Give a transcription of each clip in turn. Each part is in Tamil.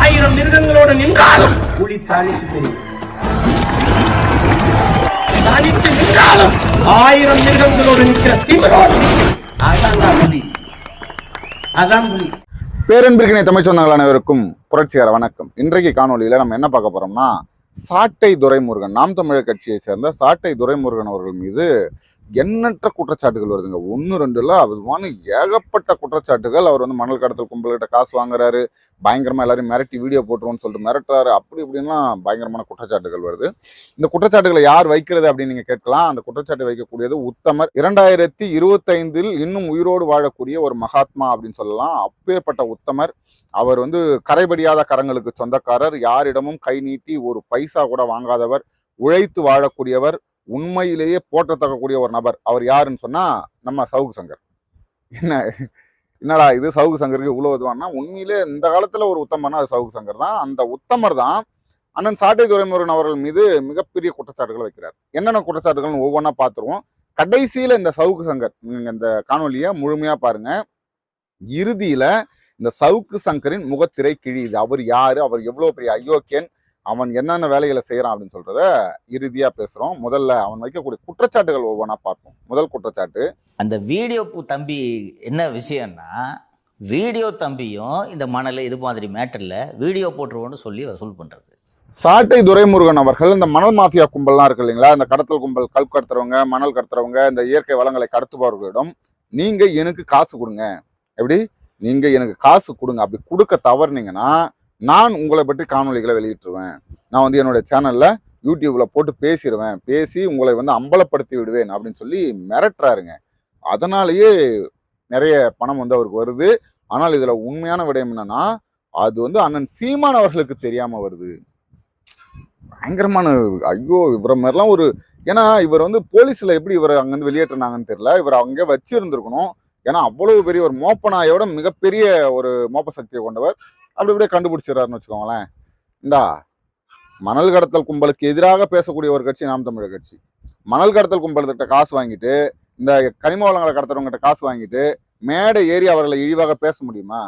ஆயிரம் மிருகங்களோடு நின்றாலும் புலி தனித்து தெரியும் தனித்து நின்றாலும் ஆயிரம் மிருகங்களோடு நிற்கிற திமிரோடு நிற்கும். அதான் புலி. அதான் புலி. பேரன்பிற்கினை தமிழ் சொந்தங்கள் அனைவருக்கும் புரட்சிகர வணக்கம். இன்றைக்கு காணொளியில நம்ம என்ன பார்க்க போறோம்னா சாட்டை துரைமுருகன். நாம் தமிழர் கட்சியை சேர்ந்த சாட்டை துரைமுருகன் அவர்கள் மீது எண்ணற்ற குற்றச்சாட்டுகள் வருதுங்க. ஒன்று ரெண்டுல அதுவான ஏகப்பட்ட குற்றச்சாட்டுகள். அவர் வந்து மணல் கடத்தல் கும்பல்கிட்ட காசு வாங்குறாரு. பயங்கரமாக எல்லாரும் மிரட்டி வீடியோ போட்டுருவோம்னு சொல்லிட்டு மிரட்டுறாரு. அப்படி இப்படின்லாம் பயங்கரமான குற்றச்சாட்டுகள் வருது. இந்த குற்றச்சாட்டுகளை யார் வைக்கிறது அப்படின்னு நீங்கள் கேட்கலாம். அந்த குற்றச்சாட்டு வைக்கக்கூடியது உத்தமர். இரண்டாயிரத்தி இருபத்தைந்தில் இன்னும் உயிரோடு வாழக்கூடிய ஒரு மகாத்மா அப்படின்னு சொல்லலாம். அப்பேற்பட்ட உத்தமர். அவர் வந்து கரைபடியாத கரங்களுக்கு சொந்தக்காரர். யாரிடமும் கை நீட்டி ஒரு பைசா கூட வாங்காதவர். உழைத்து வாழக்கூடியவர். உண்மையிலேயே போற்றத்தக்கக்கூடிய ஒரு நபர் அவர் யாருன்னு சொன்னால் நம்ம சவுக்கு சங்கர். என்ன என்னடா இது சவுக்கு சங்கருக்கு இவ்வளோ இதுவானா உண்மையிலே இந்த காலத்தில் ஒரு உத்தமர்னா அது சவுக்கு சங்கர் தான். அந்த உத்தமர் தான் அண்ணன் சாட்டை துறைமுருகன் அவர்கள் மீது மிகப்பெரிய குற்றச்சாட்டுகளை வைக்கிறார். என்னென்ன குற்றச்சாட்டுகள்னு ஒவ்வொன்றா பார்த்துருவோம். கடைசியில் இந்த சவுக்கு சங்கர் நீங்கள் இந்த காணொலியை முழுமையாக பாருங்கள் இறுதியில் இந்த சவுக்கு சங்கரின் முகத்திரை கிழியுது. அவர் யார்? அவர் எவ்வளோ பெரிய அயோக்கியன்? அவன் என்னென்ன வேலைகளை செய்யறான் அப்படின்னு சொல்றத இறுதியா பேசுறோம். முதல்ல அவன் வைக்கக்கூடிய குற்றச்சாட்டுகள் ஒவ்வொன்றா பார்ப்போம். முதல் குற்றச்சாட்டு. அந்த வீடியோ தம்பி என்ன விஷயம்னா வீடியோ தம்பியும் இந்த மணல் இது மாதிரி மேட்டரில் வீடியோ போட்டுருவோன்னு சொல்லி வசூல் பண்ணுறது சாட்டை துரைமுருகன் அவர்கள் இந்த மணல் மாஃபியா கும்பல்லாம் இருக்கு இல்லைங்களா? இந்த கடத்தல் கும்பல் கல் கடத்துறவங்க மணல் கடத்துறவங்க இந்த இயற்கை வளங்களை கடத்துபவர்களிடம் நீங்க எனக்கு காசு கொடுங்க. எப்படி? நீங்க எனக்கு காசு கொடுங்க. அப்படி கொடுக்க தவறுனீங்கன்னா நான் உங்களை பற்றி காணொளிகளை வெளியிட்டுருவேன். நான் வந்து என்னுடைய சேனலில் யூடியூப்பில் போட்டு பேசிடுவேன் பேசி உங்களை வந்து அம்பலப்படுத்தி விடுவேன் அப்படின்னு சொல்லி மிரட்டுறாருங்க. அதனாலேயே நிறைய பணம் வந்து அவருக்கு வருது. ஆனால் இதில் உண்மையான விடயம் என்னன்னா அது வந்து அண்ணன் சீமான் அவர்களுக்கு தெரியாமல் வருது. பயங்கரமான ஐயோ இவரை மாதிரிலாம் ஒரு ஏன்னா இவர் வந்து போலீஸில் எப்படி இவர் அங்கேருந்து வெளியேற்றினாங்கன்னு தெரியல. இவர் அங்கே வச்சு இருந்திருக்கணும் ஏன்னா அவ்வளவு பெரிய ஒரு மோப்பனாயோட மிகப்பெரிய ஒரு மோப்ப சக்தியை கொண்டவர். அப்படி இப்படியே கண்டுபிடிச்சிடறாருன்னு வச்சுக்கோங்களேன். இந்தா மணல் கடத்தல் கும்பலுக்கு எதிராக பேசக்கூடிய ஒரு கட்சி நாம் தமிழர் கட்சி. மணல் கடத்தல் கும்பல்கிட்ட காசு வாங்கிட்டு இந்த கனிம வளங்களை கடத்துறவங்ககிட்ட காசு வாங்கிட்டு மேடை ஏறி அவர்களை இழிவாக பேச முடியுமா?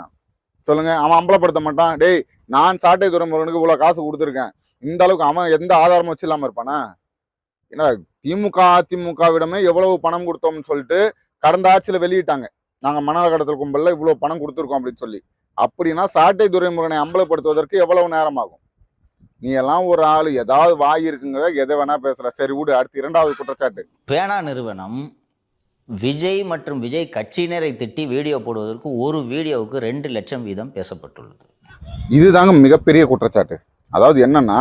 சொல்லுங்க. அவன் அம்பலப்படுத்த மாட்டான். டேய் நான் சாட்டை துறைமுருகனுக்கு இவ்வளோ காசு கொடுத்துருக்கேன். இந்த அளவுக்கு அவன் எந்த ஆதாரமும் வச்சு இல்லாமல் இருப்பானா? ஏன்னா திமுக அதிமுகவிடமே எவ்வளவு பணம் கொடுத்தோம்னு சொல்லிட்டு கடந்த ஆட்சியில் வெளியிட்டாங்க. நாங்கள் மணல் கடத்தல் கும்பலில் இவ்வளோ பணம் கொடுத்துருக்கோம் அப்படின்னு சொல்லி. அப்படின்னா சாட்டை துறைமுருகனை அம்பலப்படுத்துவதற்கு எவ்வளவு நேரம் ஆகும் நீ எல்லாம் ஒரு ஆளு. ஏதாவது வாய் இருக்குங்கிறத எதை வேணா பேசுற. சரி விடு. அடுத்து இரண்டாவது குற்றச்சாட்டு. பேனா நிறுவனம் விஜய் மற்றும் விஜய் கட்சியினரை திட்டி வீடியோ போடுவதற்கு ஒரு வீடியோவுக்கு ரெண்டு லட்சம் வீதம் பேசப்பட்டுள்ளது. இதுதாங்க மிகப்பெரிய குற்றச்சாட்டு. அதாவது என்னன்னா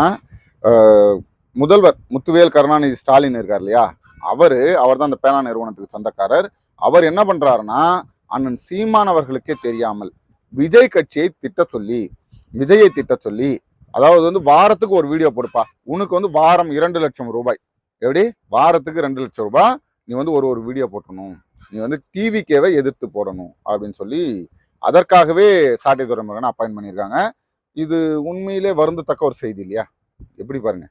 முதல்வர் முத்துவேல் கருணாநிதி ஸ்டாலின் இருக்கார் இல்லையா? அவரு அவர் தான் அந்த பேனா நிறுவனத்துக்கு சொந்தக்காரர். அவர் என்ன பண்றாருன்னா அண்ணன் சீமான் அவர்களுக்கே தெரியாமல் விஜய் கட்சியை திட்ட சொல்லி விஜயை திட்ட சொல்லி அதாவது வந்து வாரத்துக்கு ஒரு வீடியோ போடுப்பா. உனக்கு வந்து வாரம் இரண்டு லட்சம் ரூபாய். எப்படி? வாரத்துக்கு ரெண்டு லட்சம் ரூபாய். நீ வந்து ஒரு ஒரு வீடியோ போட்டணும். நீ வந்து டிவிக்கேவை எதிர்த்து போடணும் அப்படின்னு சொல்லி அதற்காகவே சாட்டை துறைமுருகனை அப்பாயின் பண்ணியிருக்காங்க. இது உண்மையிலே வருந்தத்தக்க ஒரு செய்தி இல்லையா? எப்படி பாருங்க.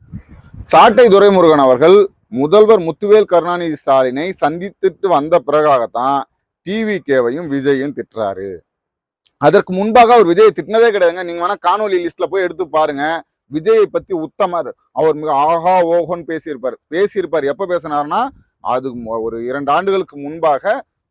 சாட்டை துரைமுருகன் அவர்கள் முதல்வர் முத்துவேல் கருணாநிதி ஸ்டாலினை சந்தித்துட்டு வந்த பிறகாகத்தான் டிவி கேவையும் விஜயும் திட்டுறாரு. அதற்கு முன்பாக அவர் விஜயை திட்டினதே கிடையாதுங்க. நீங்க வேணா காணொலி லிஸ்ட்ல போய் எடுத்து பாருங்க. விஜயை பத்தி உத்தமர் அவர் மிக ஆஹா ஓஹோன்னு பேசியிருப்பார். பேசியிருப்பார். எப்ப பேசினார்னா அது ஒரு இரண்டு ஆண்டுகளுக்கு முன்பாக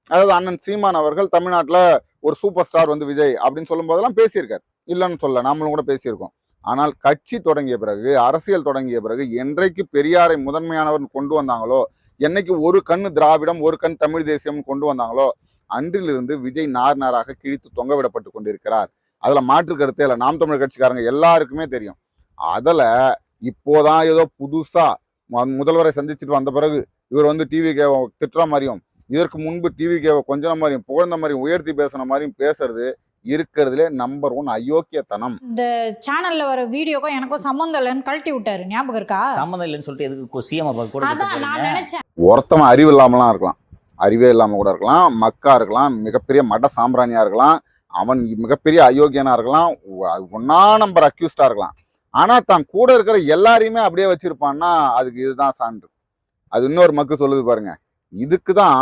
அதாவது அண்ணன் சீமான் அவர்கள் தமிழ்நாட்டில் ஒரு சூப்பர் ஸ்டார் வந்து விஜய் அப்படின்னு சொல்லும் போதெல்லாம் பேசியிருக்காரு. இல்லைன்னு சொல்ல நாமளும் கூட பேசியிருக்கோம். ஆனால் கட்சி தொடங்கிய பிறகு அரசியல் தொடங்கிய பிறகு என்றைக்கு பெரியாரை முதன்மையானவர் கொண்டு வந்தாங்களோ என்னைக்கு ஒரு கண் திராவிடம் ஒரு கண் தமிழ் தேசியம் கொண்டு வந்தாங்களோ அன்றிலிருந்து விஜய் நார் நாராக கிழித்து தொங்க விடப்பட்டு கொண்டிருக்கிறார். அதுல மாற்று கருத்தே இல்லை. நாம் தமிழர் கட்சிக்காரங்க எல்லாருக்குமே தெரியும். அதுல இப்போதான் ஏதோ புதுசா மு- முதல்வரை சந்திச்சுட்டு வந்த பிறகு இவர் வந்து டிவி திட்டுற மாதிரியும் இதற்கு முன்பு டிவி கொஞ்சம் மாதிரியும் புகழ்ந்த மாதிரியும் உயர்த்தி பேசுன மாதிரியும் பேசுறது இருக்கிறதுலே நம்பர் ஒன் அயோக்கியத்தனம். இந்த சேனல்ல வர வீடியோக்கும் எனக்கும் சம்மந்தம் இல்லைன்னு கழட்டி விட்டாரு. ஞாபகம் இருக்கா? சம்மந்தம் இல்லைன்னு சொல்லிட்டு எதுக்கு சிஎம் அதான் நான்? நினைச்சேன். ஒருத்தவன் அறிவு இல்லாமலாம் இருக்கலாம். அறிவே இல்லாமல் கூட இருக்கலாம் மக்கா இருக்கலாம் மிகப்பெரிய மட சாம்பிராணியாக இருக்கலாம் அவன் மிகப்பெரிய அயோக்கியனா இருக்கலாம் ஒ- நம்பர் அக்யூஸ்டாக இருக்கலாம். ஆனால் தான் கூட இருக்கிற எல்லாரையுமே அப்படியே வச்சுருப்பான்னா அதுக்கு இதுதான் சான்று. அது இன்னொரு மக்கு சொல்லுது பாருங்க. இதுக்கு தான்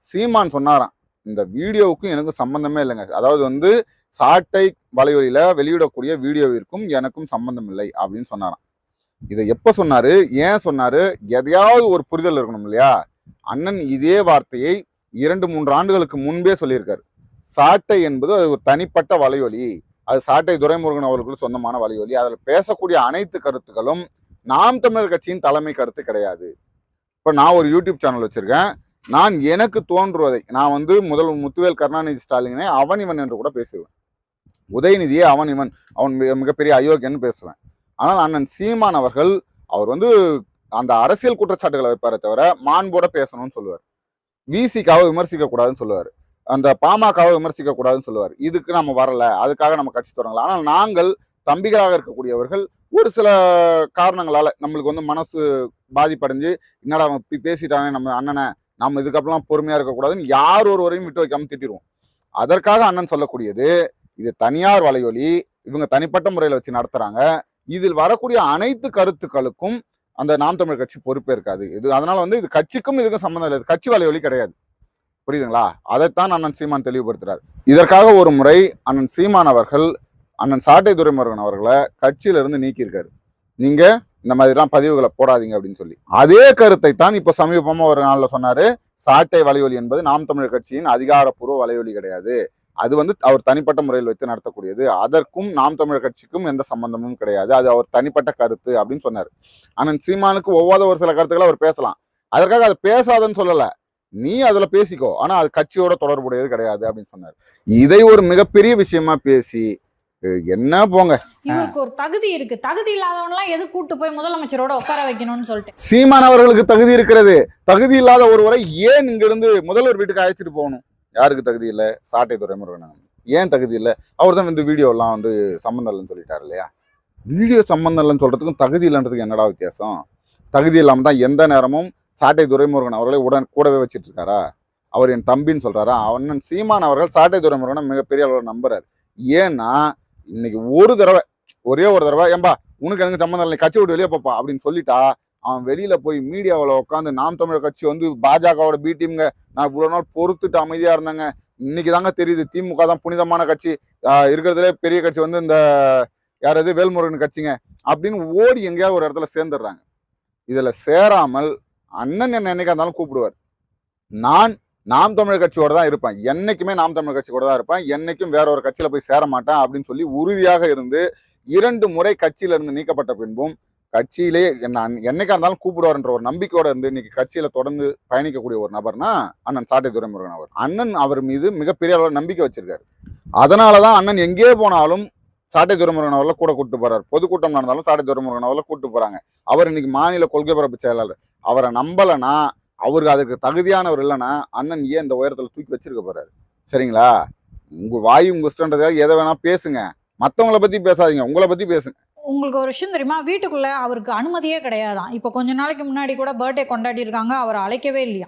சீமான் சொன்னாராம். இந்த வீடியோவுக்கும் எனக்கும் சம்மந்தமே இல்லைங்க. அதாவது வந்து சாட்டை வலையொலியில் வெளியிடக்கூடிய வீடியோவிற்கும் எனக்கும் சம்பந்தம் இல்லை அப்படின்னு சொன்னாராம். இதை எப்போ சொன்னார்? ஏன் சொன்னார்? எதையாவது ஒரு புரிதல் இருக்கணும் இல்லையா? அண்ணன் இதே வார்த்தையை இரண்டு மூன்று ஆண்டுகளுக்கு முன்பே சொல்லியிருக்காரு. சாட்டை என்பது அது ஒரு தனிப்பட்ட வலையொலி. அது சாட்டை துரைமுருகன் அவர்களுக்கு சொந்தமான வலையொலி. அதில் பேசக்கூடிய அனைத்து கருத்துக்களும் நாம் தமிழர் கட்சியின் தலைமை கருத்து கிடையாது. இப்போ நான் ஒரு யூடியூப் சேனல் வச்சுருக்கேன். நான் எனக்கு தோன்றுவதை நான் வந்து முதல் முத்துவேல் கருணாநிதி ஸ்டாலினை அவன் இவன் என்று கூட பேசுவேன் உதயநிதியே அவன் இவன். அவன் மிக- மிகப்பெரிய அயோக்கியன்னு பேசுவேன். ஆனால் அண்ணன் சீமான் அவர்கள் அவர் வந்து அந்த அரசியல் குற்றச்சாட்டுகளை வைப்பாரே தவிர மாண்போட பேசணும்னு சொல்லுவார். விசிக்காக விமர்சிக்க கூடாதுன்னு சொல்லுவார். அந்த பாமகவை விமர்சிக்க கூடாதுன்னு சொல்லுவார். இதுக்கு நம்ம வரல அதுக்காக நம்ம கட்சி தொடங்கலாம் ஆனால் நாங்கள் தம்பிகளாக இருக்கக்கூடியவர்கள் ஒரு சில காரணங்களால நம்மளுக்கு வந்து மனசு பாதிப்படைஞ்சு என்னடா அவன் இப்படி பேசிட்டானே நம்ம அண்ணனை நம்ம இதுக்கப்புறம் பொறுமையாக இருக்கக்கூடாதுன்னு யார் ஒருவரையும் விட்டு வைக்காமல் திட்டிடுவோம் அதற்காக அண்ணன் சொல்லக்கூடியது இது தனியார் வலையொலி இவங்க தனிப்பட்ட முறையில் வச்சு நடத்துகிறாங்க இதில் வரக்கூடிய அனைத்து கருத்துக்களுக்கும் அந்த நாம் தமிழ் கட்சி பொறுப்பே இருக்காது. இது அதனால வந்து இது கட்சிக்கும் இதுக்கும் சம்மந்தம் இல்லை. இது கட்சி வலையொலி கிடையாது. புரியுதுங்களா? அதைத்தான் அண்ணன் சீமான் தெளிவுபடுத்துறார். இதற்காக ஒரு முறை அண்ணன் சீமான் அவர்கள் அண்ணன் சாட்டை துரைமுருகன் அவர்களை கட்சியிலிருந்து நீக்கியிருக்காரு. நீங்க இந்த மாதிரிலாம் பதிவுகளை போடாதீங்க அப்படின்னு சொல்லி. அதே கருத்தை தான் இப்போ சமீபமாக ஒரு நாளில் சொன்னாரு. சாட்டை வலையொலி என்பது நாம் தமிழர் கட்சியின் அதிகாரப்பூர்வ வலையொலி கிடையாது. அது வந்து அவர் தனிப்பட்ட முறையில் வைத்து நடத்தக்கூடியது. அதற்கும் நாம் தமிழர் கட்சிக்கும் எந்த சம்பந்தமும் கிடையாது. அது அவர் தனிப்பட்ட கருத்து அப்படின்னு சொன்னார். அண்ணன் சீமானுக்கு ஒவ்வாத ஒரு சில கருத்துக்களை அவர் பேசலாம். அதற்காக அதை பேசாதன்னு சொல்லல. நீ அதுல பேசிக்கோ. ஆனா அது கட்சியோட தொடர்புடையது கிடையாது அப்படின்னு சொன்னார். இதை ஒரு மிகப்பெரிய விஷயமா பேசி என்ன போங்க. இவருக்கு ஒரு தகுதி இருக்கு. தகுதி இல்லாதவன்லாம் எது கூட்டு போய் முதலமைச்சரோட உட்கார வைக்கணும்னு சொல்லிட்டு. சீமான் அவர்களுக்கு தகுதி இருக்கிறது. தகுதி இல்லாத ஒருவரை ஏன் இங்கிருந்து முதல்வர் வீட்டுக்கு அழைச்சிட்டு போகணும்? யாருக்கு தகுதி இல்லை? சாட்டை துறைமுருகன் ஏன் தகுதி இல்லை? அவர் தான் வந்து வீடியோலாம் வந்து சம்மந்தம் இல்லைன்னு சொல்லிட்டாரு இல்லையா? வீடியோ சம்மந்தம் இல்லைன்னு சொல்கிறதுக்கும் தகுதி இல்லைன்றதுக்கு என்னடா வித்தியாசம்? தகுதி இல்லாமல் தான் எந்த நேரமும் சாட்டை துரைமுருகன் அவர்களை உடன் கூடவே வச்சிட்டு இருக்காரா அவர் என் தம்பின்னு சொல்கிறாரா அவன் சீமான் அவர்கள் சாட்டை துறைமுருகனை மிகப்பெரிய அளவில் நம்புறாரு. ஏன்னா இன்னைக்கு ஒரு தடவை ஒரே ஒரு தடவை ஏம்பா உனக்கு எனக்கு சம்மந்தம் இல்லை கட்சி விட்டு வெளியே போப்பா அப்படின்னு சொல்லிட்டா அவன் வெளியில் போய் மீடியாவில் உட்காந்து நாம் தமிழர் கட்சி வந்து பாஜகவோட பி டீம்ங்க நான் இவ்வளோ நாள் பொறுத்துட்டு அமைதியாக இருந்தேங்க. இன்னைக்கு தாங்க தெரியுது திமுக தான் புனிதமான கட்சி. இருக்கிறதுலே பெரிய கட்சி வந்து இந்த யாராவது வேல்முருகன் கட்சிங்க. அப்படின்னு ஓடி எங்கேயாவது ஒரு இடத்துல சேர்ந்துடுறாங்க. இதில் சேராமல் அண்ணன் என்ன என்னைக்கா இருந்தாலும் கூப்பிடுவார். நான் நாம் தமிழர் கட்சியோட தான் இருப்பேன். என்னைக்குமே நாம் தமிழர் கட்சி கூட தான் இருப்பேன். என்னைக்கும் வேற ஒரு கட்சியில் போய் சேர மாட்டேன் அப்படின்னு சொல்லி உறுதியாக இருந்து இரண்டு முறை கட்சியிலிருந்து நீக்கப்பட்ட பின்பும் கட்சியிலே என்ன என்னைக்கா இருந்தாலும் கூப்பிடுவார்ன்ற ஒரு நம்பிக்கையோட இருந்து இன்னைக்கு கட்சியில தொடர்ந்து பயணிக்கக்கூடிய ஒரு நபர்னா அண்ணன் சாட்டை துரைமுருகன் அவர். அண்ணன் அவர் மீது மிகப்பெரிய அளவில் நம்பிக்கை வச்சிருக்காரு. அதனாலதான் அண்ணன் எங்கே போனாலும் சாட்டை துரைமுருகன் அவர்ல கூட கூட்டு போறாரு. பொதுக்கூட்டம் நடந்தாலும் சாட்டை துரைமுருகன் அவர்ல கூட்டு போறாங்க. அவர் இன்னைக்கு மாநில கொள்கை பரப்பு செயலாளர். அவரை நம்பலைன்னா அவருக்கு அதுக்கு தகுதியானவர் இல்லைன்னா அண்ணன் ஏன் இந்த உயரத்தில் தூக்கி வச்சிருக்க போறாரு? சரிங்களா? உங்க வாய் உங்க இஷ்டன்றதுக்காக எதை வேணா பேசுங்க. மற்றவங்களை பத்தி பேசாதீங்க. உங்களை பத்தி பேசுங்க. உங்களுக்கு ஒரு விஷயம் தெரியுமா? வீட்டுக்குள்ள அவருக்கு அனுமதியே கிடையாதான். இப்போ கொஞ்ச நாளைக்கு முன்னாடி கூட பர்த்டே கொண்டாடி இருக்காங்க அவரை அழைக்கவே இல்லையா?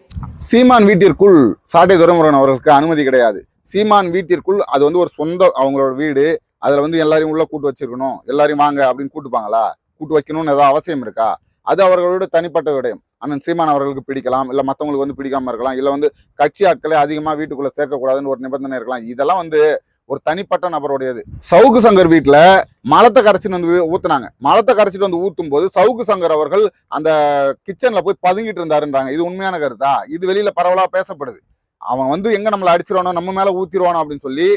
சீமான் வீட்டிற்குள் சாட்டை துரைமுருகன் அவர்களுக்கு அனுமதி கிடையாது. சீமான் வீட்டிற்குள் அது வந்து ஒரு சொந்த அவங்களோட வீடு. அதுல வந்து எல்லாரையும் உள்ள கூட்டு வச்சிருக்கணும். எல்லாரையும் வாங்க அப்படின்னு கூட்டுப்பாங்களா? கூட்டு வைக்கணும்னு ஏதாவது அவசியம் இருக்கா? அது அவர்களோட தனிப்பட்ட விடயம். அண்ணன் சீமான் அவர்களுக்கு பிடிக்கலாம் இல்ல மத்தவங்களுக்கு வந்து பிடிக்காம இருக்கலாம் இல்ல வந்து கட்சி ஆட்களை அதிகமா வீட்டுக்குள்ள சேர்க்கக்கூடாதுன்னு ஒரு நிபந்தனை இருக்கலாம். இதெல்லாம் வந்து ஒரு தனிப்பட்ட நபருடையது. சவுக்கு சங்கர் வீட்டில் மலத்தை கரைச்சிட்டு வந்து ஊத்துனாங்க. மலத்தை கரைச்சிட்டு வந்து ஊற்றும் போது சவுக்கு சங்கர் அவர்கள் அந்த கிச்சனில் போய் பதுங்கிட்டு இருந்தாருன்றாங்க. இது உண்மையான கருத்தா? இது வெளியில் பரவலாக பேசப்படுது. அவன் வந்து எங்கே நம்மளை அடிச்சிருவானோ நம்ம மேலே ஊத்திடுவானோ அப்படின்னு சொல்லி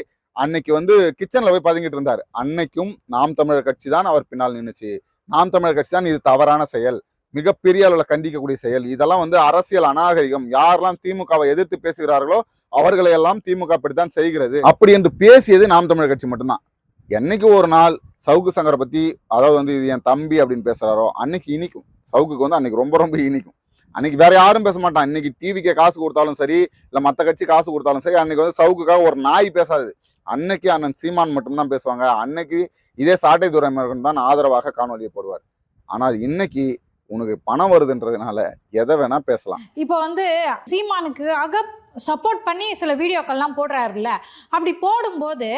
அன்னைக்கு வந்து கிச்சனில் போய் பதுங்கிட்டு இருந்தார். அன்னைக்கும் நாம் தமிழர் கட்சி தான் அவர் பின்னால் நின்றுச்சு நாம் தமிழர் கட்சி தான் இது தவறான செயல். மிகப்பெரிய அளவில் கண்டிக்கக்கூடிய செயல். இதெல்லாம் வந்து அரசியல் அநாகரிகம். யாரெல்லாம் திமுகவை எதிர்த்து பேசுகிறார்களோ அவர்களை எல்லாம் திமுக அப்படித்தான் செய்கிறது. அப்படி என்று பேசியது நாம் தமிழர் கட்சி மட்டும்தான். என்னைக்கு ஒரு நாள் சவுக்கு சங்கரை பற்றி அதாவது வந்து இது என் தம்பி அப்படின்னு பேசுறாரோ அன்னைக்கு இனிக்கும். சவுக்குக்கு வந்து அன்னைக்கு ரொம்ப ரொம்ப இனிக்கும். அன்னைக்கு வேற யாரும் பேச மாட்டான். இன்னைக்கு டிவிக்கு காசு கொடுத்தாலும் சரி இல்லை மற்ற கட்சி காசு கொடுத்தாலும் சரி அன்னைக்கு வந்து சவுக்குக்காக ஒரு நாய் பேசாது. அன்னைக்கு அண்ணன் சீமான் மட்டும்தான் பேசுவாங்க. அன்னைக்கு இதே சாட்டை துறைமுருகன் தான் ஆதரவாக காணொலியை போடுவார். ஆனால் இன்னைக்கு உனக்கு பணம் வருதுன்றதுனால எதை வேணா பேசலாம். இப்போ வந்து சீமானுக்கு அக சப்போர்ட் பண்ணி சில வீடியோக்கள்லாம் போடுறாருல்ல. அப்படி போடும்போது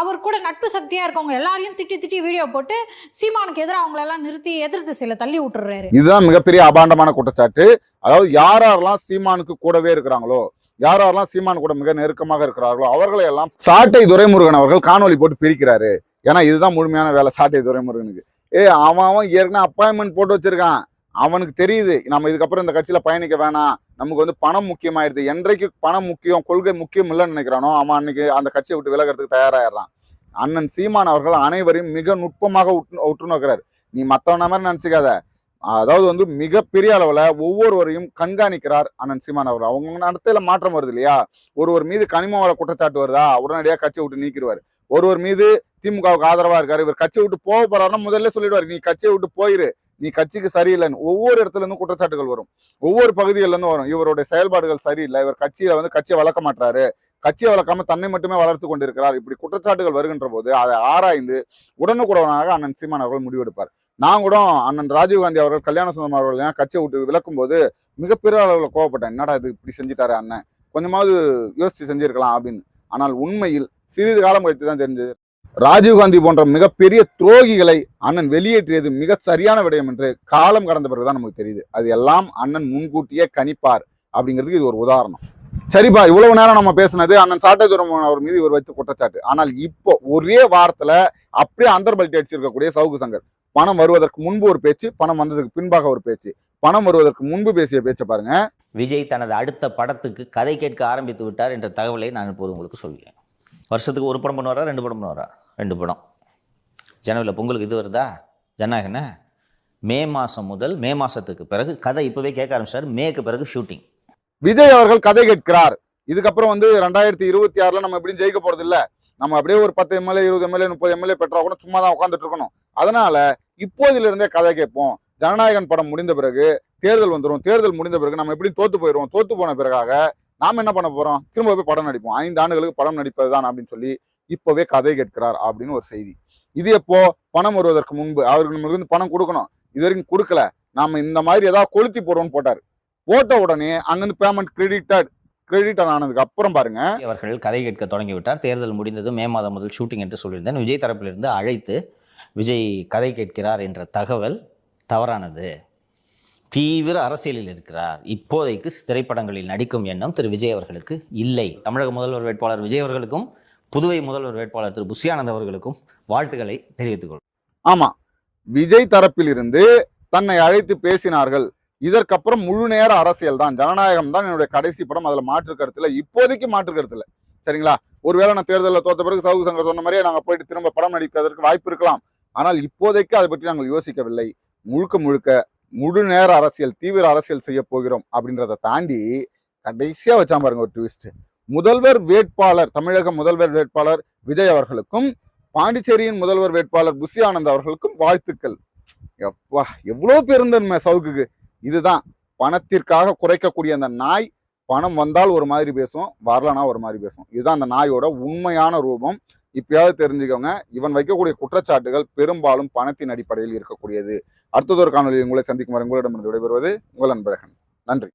அவர் கூட நட்பு சக்தியாக இருக்கவங்க எல்லாரையும் திட்டி திட்டி வீடியோ போட்டு சீமானுக்கு எதிராக அவங்களெல்லாம் நிறுத்தி எதிர்த்து சில தள்ளி விட்டுறாரு. இதுதான் மிகப்பெரிய அபாண்டமான குற்றச்சாட்டு. அதாவது யார் யாரெல்லாம் சீமானுக்கு கூடவே இருக்கிறாங்களோ யார் யாரெல்லாம் சீமான் கூட மிக நெருக்கமாக இருக்கிறார்களோ அவர்களை எல்லாம் சாட்டை துரைமுருகன் அவர்கள் காணொளி போட்டு பிரிக்கிறாரு. ஏன்னா இதுதான் முழுமையான வேலை சாட்டை துரைமுருகனுக்கு. ஏ அவன் அவன் ஏற்கனவே அப்பாயின்மெண்ட் போட்டு வச்சிருக்கான். அவனுக்கு தெரியுது நம்ம இதுக்கப்புறம் இந்த கட்சியில் பயணிக்க வேணாம் நமக்கு வந்து பணம் முக்கியமாயிடுது என்றைக்கு பணம் முக்கியம் கொள்கை முக்கியம் இல்லைன்னு நினைக்கிறானோ அவன் அன்னைக்கு அந்த கட்சியை விட்டு விலகிறதுக்கு தயாராகிறான் அண்ணன் சீமான் அவர்கள் அனைவரையும் மிக நுட்பமாக உற்று உற்று நோக்கிறார் நீ மற்றவன மாதிரி நினச்சிக்காத. அதாவது வந்து மிகப்பெரிய அளவில் ஒவ்வொருவரையும் கண்காணிக்கிறார் அண்ணன் சீமான் அவர்கள். அவங்க நடத்தையில் மாற்றம் வருது இல்லையா? ஒருவர் மீது கனிம வள குற்றச்சாட்டு வருதா? உடனடியாக கட்சியை விட்டு நீக்கிடுவார். ஒருவர் மீது திமுகவுக்கு ஆதரவாக இருக்கார். இவர் கட்சியை விட்டு போக போறாருன்னா முதல்ல சொல்லிடுவார். நீ கட்சியை விட்டு போயிரு. நீ கட்சிக்கு சரியில்லைன்னு ஒவ்வொரு இடத்துல இருந்தும் குற்றச்சாட்டுகள் வரும். ஒவ்வொரு பகுதிகளிலிருந்தும் வரும். இவருடைய செயல்பாடுகள் சரியில்லை. இவர் கட்சியில வந்து கட்சியை வளர்க்க மாட்டாரு கட்சியை வளர்க்காம தன்னை மட்டுமே வளர்த்து கொண்டிருக்கிறார். இப்படி குற்றச்சாட்டுகள் வருகின்ற போது அதை ஆராய்ந்து உடனுக்குடனாக அண்ணன் சீமான் அவர்கள் முடிவெடுப்பார். நான் கூட அண்ணன் ராஜீவ்காந்தி அவர்கள் கல்யாண சுந்தரம் அவர்கள் எல்லாம் கட்சியை விட்டு விளக்கும் போது மிகப்பெரிய அளவில் கோவப்பட்டேன். என்னடா இது இப்படி செஞ்சுட்டாரு அண்ணன்? கொஞ்சமாவது யோசிச்சு செஞ்சிருக்கலாம் அப்படின்னு. ஆனால் உண்மையில் சிறிது காலம் கழித்து தான் தெரிஞ்சது. ராஜீவ்காந்தி போன்ற மிகப்பெரிய துரோகிகளை அண்ணன் வெளியேற்றியது மிக சரியான விடயம் என்று காலம் கடந்த பிறகுதான் நமக்கு தெரியுது. அது எல்லாம் அண்ணன் முன்கூட்டியே கணிப்பார் அப்படிங்கிறதுக்கு இது ஒரு உதாரணம். சரிப்பா இவ்வளவு நேரம் நம்ம பேசினது அண்ணன் சாட்டை துரமன் அவர் மீது இவர் வைத்து குற்றச்சாட்டு. ஆனால் இப்போ ஒரே வாரத்துல அப்படியே அந்தர்பல்ட்டி அடிச்சிருக்கக்கூடிய சவுக்கு சங்கர். பணம் வருவதற்கு முன்பு ஒரு பேச்சு பணம் வந்ததுக்கு பின்பாக ஒரு பேச்சு. பணம் வருவதற்கு முன்பு பேசிய பேச்சை பாருங்க. விஜய் தனது அடுத்த படத்துக்கு கதை கேட்க ஆரம்பித்து விட்டார் என்ற தகவலை நான் இப்போது உங்களுக்கு சொல்கிறேன். வருஷத்துக்கு ஒரு படம் பண்ணுவாரா ரெண்டு படம் பண்ணுவாரா? ரெண்டு படம். ஜனவரியில் பொங்கலுக்கு இது வருதா? ஜனநாயகன மே மாதம் முதல் மே மாதத்துக்கு பிறகு கதை இப்போவே கேட்க ஆரம்பிச்சார். மேக்கு பிறகு ஷூட்டிங். விஜய் அவர்கள் கதை கேட்கிறார். இதுக்கப்புறம் வந்து ரெண்டாயிரத்தி இருபத்தி ஆறில் நம்ம எப்படியும் ஜெயிக்க போகிறது இல்லை. நம்ம அப்படியே ஒரு பத்து எம்எல்ஏ இருபது எம்எல்ஏ முப்பது எம்எல்ஏ பெற்றா கூட சும்மா தான் உட்காந்துட்டு இருக்கணும். அதனால இப்போதிலிருந்தே கதை கேட்போம். ஜனநாயகன் படம் முடிந்த பிறகு தேர்தல் வந்துடும் தேர்தல் முடிந்த பிறகு நம்ம எப்படியும் தோத்து போயிடுவோம். தோத்து போன பிறகாக நாம் என்ன பண்ண போகிறோம் திரும்ப போய் படம் நடிப்போம். ஐந்து ஆண்டுகளுக்கு படம் நடிப்பதுதான் அப்படின்னு சொல்லி இப்போவே கதை கேட்கிறார் அப்படின்னு ஒரு செய்தி. இது எப்போ? பணம் வருவதற்கு முன்பு. அவருக்கு நம்மளுக்கு வந்து பணம் கொடுக்கணும். இது வரைக்கும் கொடுக்கல. நாம இந்த மாதிரி ஏதாவது கொளுத்தி போடுவோம்னு போட்டார். போட்ட உடனே அங்கிருந்து பேமெண்ட் கிரெடிட்டட் கிரெடிட் ஆனதுக்கு அப்புறம் பாருங்க. அவர்கள் கதை கேட்க தொடங்கி விட்டார் தேர்தல் முடிந்தது மே மாதம் முதல் ஷூட்டிங் என்று சொல்லியிருந்தேன். விஜய் தரப்பிலிருந்து அழைத்து விஜய் கதை கேட்கிறார் என்ற தகவல் தவறானது. தீவிர அரசியலில் இருக்கிறார். இப்போதைக்கு திரைப்படங்களில் நடிக்கும் எண்ணம் திரு. விஜய் அவர்களுக்கு இல்லை. தமிழக முதல்வர் வேட்பாளர் விஜய் அவர்களுக்கும் புதுவை முதல்வர் வேட்பாளர் திரு. புஷியானந்த் அவர்களுக்கும் வாழ்த்துக்களை தெரிவித்துக் கொள்கிறேன் ஆமா. விஜய் தரப்பிலிருந்து தன்னை அழைத்து பேசினார்கள். இதற்கப்புறம் முழு நேர அரசியல் தான். ஜனநாயகம் தான் என்னுடைய கடைசி படம். அதில் மாற்று கருத்துல இப்போதைக்கு மாற்று கருத்துல சரிங்களா? ஒருவேளை நான் தேர்தலில் தோத்த பிறகு சவுகு சங்கர் சொன்ன மாதிரியே நாங்கள் போயிட்டு திரும்ப படம் நடிப்பதற்கு வாய்ப்பு இருக்கலாம். ஆனால் இப்போதைக்கு அதை பற்றி நாங்கள் யோசிக்கவில்லை. முழுக்க முழுக்க முழு நேர அரசியல் தீவிர அரசியல் செய்ய போகிறோம் அப்படின்றத தாண்டி கடைசியா வச்சான் பாருங்க ஒரு ட்விஸ்ட்டு முதல்வர் வேட்பாளர் தமிழக முதல்வர் வேட்பாளர் விஜய் அவர்களுக்கும் பாண்டிச்சேரியின் முதல்வர் வேட்பாளர் புஷி ஆனந்த் அவர்களுக்கும் வாழ்த்துக்கள். எப்பா எவ்வளோ பெருந்தன்மை சவுக்குக்கு. இதுதான் பணத்திற்காக குறைக்கக்கூடிய அந்த நாய் பணம் வந்தால் ஒரு மாதிரி பேசும் வரலனா ஒரு மாதிரி பேசும். இதுதான் அந்த நாயோட உண்மையான ரூபம். இப்பயாவது தெரிஞ்சுக்கோங்க இவன் வைக்கக்கூடிய குற்றச்சாட்டுகள் பெரும்பாலும் பணத்தின் அடிப்படையில் இருக்கக்கூடியது. அடுத்ததொரு காணொலியில் உங்களை சந்திக்கும் வரை உங்களிடமிருந்து விடைபெறுவது உங்கள் அன்பழகன். நன்றி.